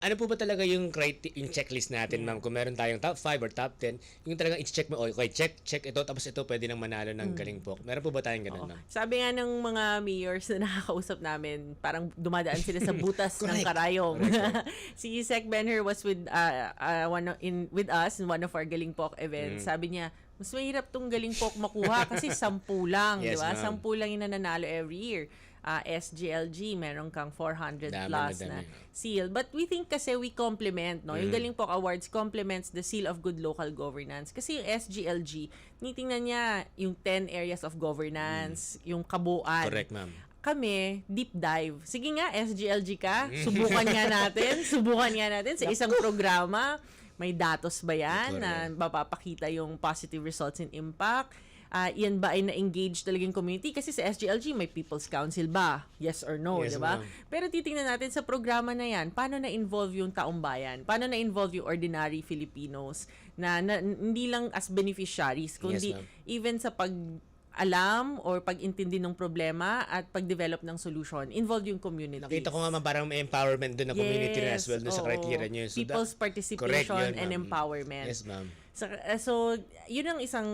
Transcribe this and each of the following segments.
Ano po ba talaga yung criteria, yung checklist natin, ma'am? Kung meron tayong top 5 or top 10, yung talagang i-check mo, okay, check, check ito, tapos ito pwede nang manalo ng galing po. Meron po ba tayong ganun, ma'am? Sabi nga ng mga mayors na nakakausap namin, parang dumadaan sila sa butas ng Correct. karayom. si Sec Benher was with uh, uh, one of- in with us in one of our Galing Pok events. Mm. Sabi niya, mas mahirap tong Galing Pok makuha kasi sampu lang, di Yes, ba? ma'am. Sampu lang yung nananalo every year. Uh, SGLG, meron kang 400 Dami, plus madami. na seal. But we think kasi we complement, no? Mm. Yung Galing Pok Awards complements the seal of good local governance. Kasi yung SGLG, tinitingnan niya yung 10 areas of governance, yung kabuuan. Mm. Correct, ma'am. Kami, deep dive. Sige nga, SGLG ka, subukan nga natin, subukan nga natin sa isang programa. May datos ba yan na mapapakita yung positive results and impact? Ah, yan ba ay na-engage talaga yung community? Kasi sa SGLG, may People's Council ba? Yes or no, Yes, di ba? Pero titingnan natin sa programa na yan, paano na-involve yung taong bayan? Paano na-involve yung ordinary Filipinos na, na hindi lang as beneficiaries, kundi ma'am. even sa pag alam or pag-intindi ng problema at pag-develop ng solution, involve yung community. Nakita ko nga ma'am, parang may empowerment doon ng community na as well doon sa criteria niyo. So, People's that- participation Correct yun, and empowerment. Yes, ma'am. So, uh, so, yun ang isang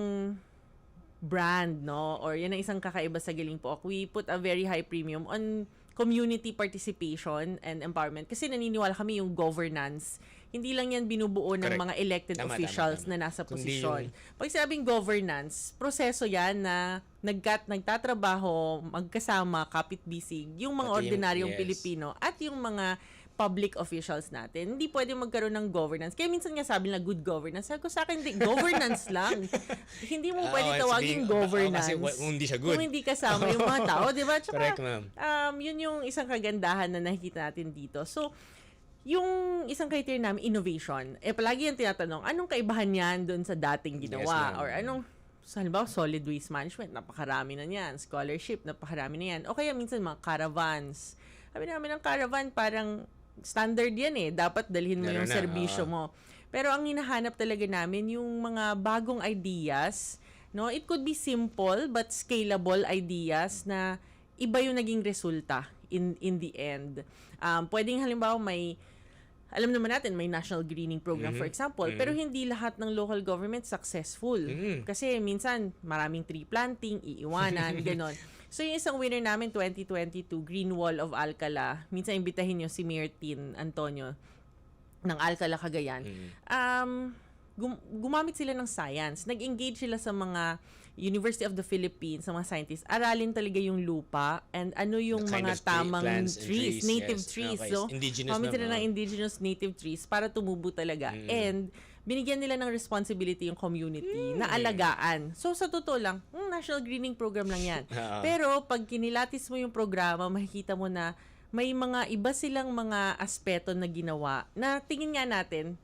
brand, no? Or yun ang isang kakaiba sa Galing po. We put a very high premium on community participation and empowerment. Kasi naniniwala kami yung governance, hindi lang yan binubuo ng Correct. mga elected Tama, officials tama, tama. na nasa posisyon. yung- Pag sabing governance, proseso yan na nagkat, nagtatrabaho, magkasama, kapit-bisig, yung mga Pati yung- ordinaryong yes. Pilipino at yung mga public officials natin. Hindi pwede magkaroon ng governance. Kaya minsan nga sabi nila good governance. Sabi ko sa akin, hindi, governance lang. hindi mo Ah, pwede oo, tawagin sabihin- governance. oo, kasi hindi siya good. Kung hindi kasama yung mga tao, di ba? Tsaka, Correct, ma'am. um, yun yung isang kagandahan na nakikita natin dito. So, yung isang criteria namin, innovation. Eh, palagi yung tinatanong, anong kaibahan yan doon sa dating ginawa? ma'am. Or anong, sa halimbawa, solid waste management, napakarami na yan. Scholarship, napakarami na yan. O kaya minsan mga caravans. Sabi namin ng caravan, parang standard yan eh. Dapat dalhin mo Meron yung na, serbisyo oo. mo. Pero ang hinahanap talaga namin, yung mga bagong ideas, no? It could be simple but scalable ideas na iba yung naging resulta in in the end. Um, pwedeng halimbawa may alam naman natin may national greening program for example, pero hindi lahat ng local government successful. Mhm. Kasi minsan maraming tree planting, iiwanan, ganon. So yung isang winner namin 2022, Green Wall of Alcala, minsan imbitahin nyo si Mayor Tin Antonio ng Alcala Cagayan. Um, gum- gumamit sila ng science. Nag-engage sila sa mga University of the Philippines, sa mga scientists. Aralin talaga yung lupa and ano yung The mga tree- tamang trees, trees, native yes. trees. Okay, So, indigenous sila ng indigenous native trees para tumubo talaga. And binigyan nila ng responsibility yung community na alagaan. So, sa totoo lang, hmm, National Greening Program lang yan. Oo. Pero, pag kinilatis mo yung programa, makikita mo na may mga iba silang mga aspeto na ginawa na tingin nga natin,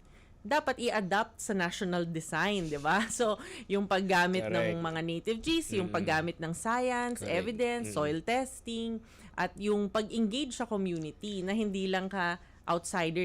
dapat i-adapt sa national design, di ba? So, yung paggamit ng Correct. mga native trees, yung paggamit ng science, Correct. evidence, soil testing, at yung pag-engage sa community na hindi lang ka outsider